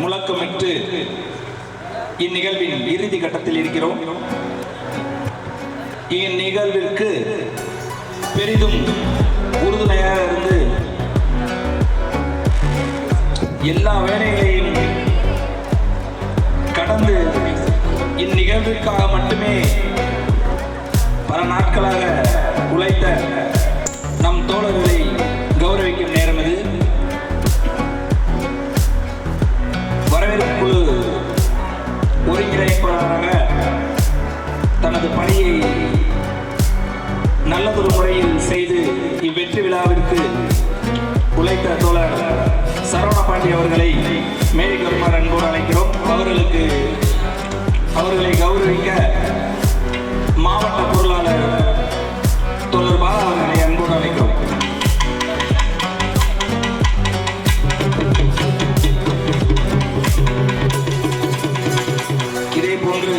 முழக்கமிட்டு இந்நிகழ்வின் இறுதி கட்டத்தில் இருக்கிறோம். இந்நிகழ்விற்கு பெரிதும் உறுதுணையாக இருந்து எல்லா வேலைகளையும் கடந்து இந்நிகழ்விற்காக மட்டுமே பல நாட்களாக உழைத்த விழாவிற்கு உழைத்த தோழர் சரவண பாண்டி அவர்களை மேரிகருமார் அன்போடு அழைக்கிறோம். அவர்களுக்கு அவர்களை கௌரவிக்க மாவட்ட பொருளாளர் தோழர் பாலா அவர்களை அன்போடு அழைக்கிறோம். இதே போன்று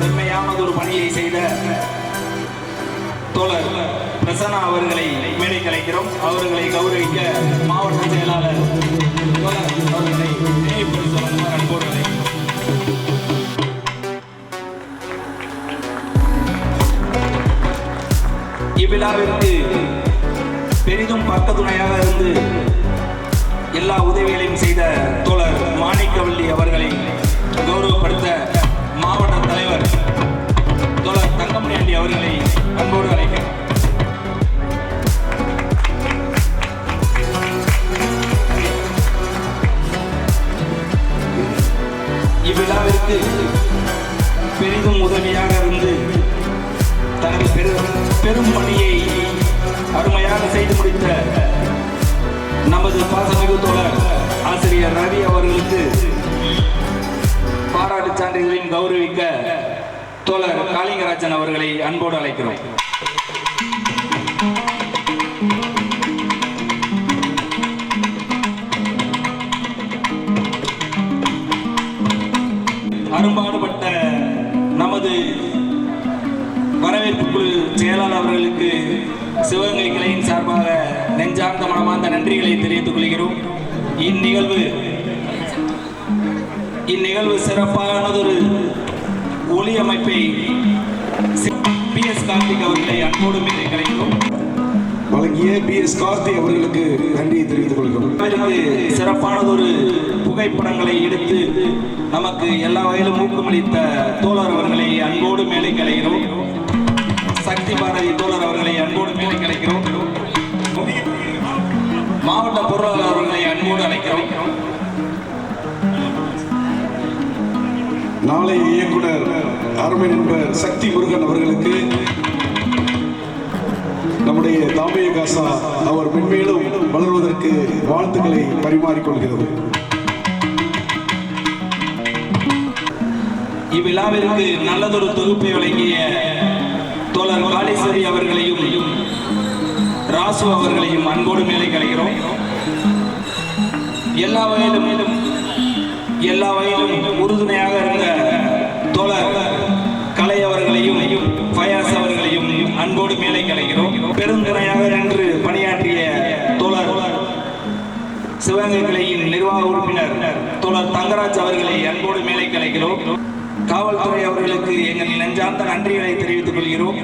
செம்மையானதொரு பணியை செய்த தோழர் பிரசன்னா அவர்களை மேடைக்கு அழைக்கிறோம் அவர்களை கௌரவிக்க மாவட்ட செயலாளர் அவர்களை அன்போடு இவ்விழாவிற்கு பெரிதும் பக்கத்துணையாக இருந்து எல்லா உதவிகளையும் செய்த தோழர் மாணிக்கவல்லி அவர்களை கௌரவப்படுத்த மாவட்ட தலைவர் தோழர் தங்கமணியாண்டி அவர்களை அன்போடு அழைக்கிறேன். இவ்விழாவிற்கு பெரிதும் உதவியாக இருந்து தனது பெரு பெரும் பணியை அருமையாக செய்து முடித்த நமது பாசமிகு தோழர் ஆசிரியர் ரவி அவர்களுக்கு பாராட்டு சான்றிதழையும் கௌரவிக்க தோழர் காளிங்கராஜன் அவர்களை அன்போடு அழைக்கிறோம். அவர்களுக்கு சிவகங்கை கிளையின் சார்பாக நெஞ்சார்ந்த மனமார்ந்த நன்றிகளை தெரிவித்துக் கொள்கிறோம். இந்நிகழ்வு இந்நிகழ்வு சிறப்பானதொரு ஒளி அமைப்பை பி எஸ் கார்த்திக் அவர்களை அன்போடு மீது கிடைக்கிறோம் வழங்கிய பி எஸ் கார்த்தி அவர்களுக்கு நன்றியை தெரிவித்துக் கொள்கிறோம். சிறப்பானதொரு புகைப்படங்களை எடுத்து நமக்கு எல்லா வகையிலும் ஊக்கமளித்த தோழர் அவர்களை அன்போடு மேலே கலைகிறோம். அன்போடு நாளை இயக்குனர் அருமை நண்பர் சக்தி முருகன் அவர்களுக்கு நம்முடைய தாமிய காசா அவர் மென்மேலும் வளர்வதற்கு வாழ்த்துக்களை பரிமாறிக்கொள்கிறது இவ்விழாவிற்கு நல்லதொரு தொகுப்பை வழங்கிய தோழர் காளீஸ்வரி அவர்களையும் ராசு அவர்களையும் அன்போடு மேலே கலைகிறோம் எல்லா வகையிலும் எல்லா வகையிலும் உறுதுணையாக இருந்த தோழர் கலை அவர்களையும் ஃபயாஸ் அவர்களையும் அன்போடு மேலே கலைகிறோம். பெருந்துணையாக நின்று பணியாற்றிய தோழர் சிவகங்கை கிளையின் நிர்வாக உறுப்பினர் தோழர் தங்கராஜ் அவர்களை அன்போடு மேலே கலைக்கிறோம் காவல்துறை அவர்களுக்கு எங்கள் நெஞ்சார்ந்த நன்றிகளை தெரிவித்துக் கொள்கிறோம்.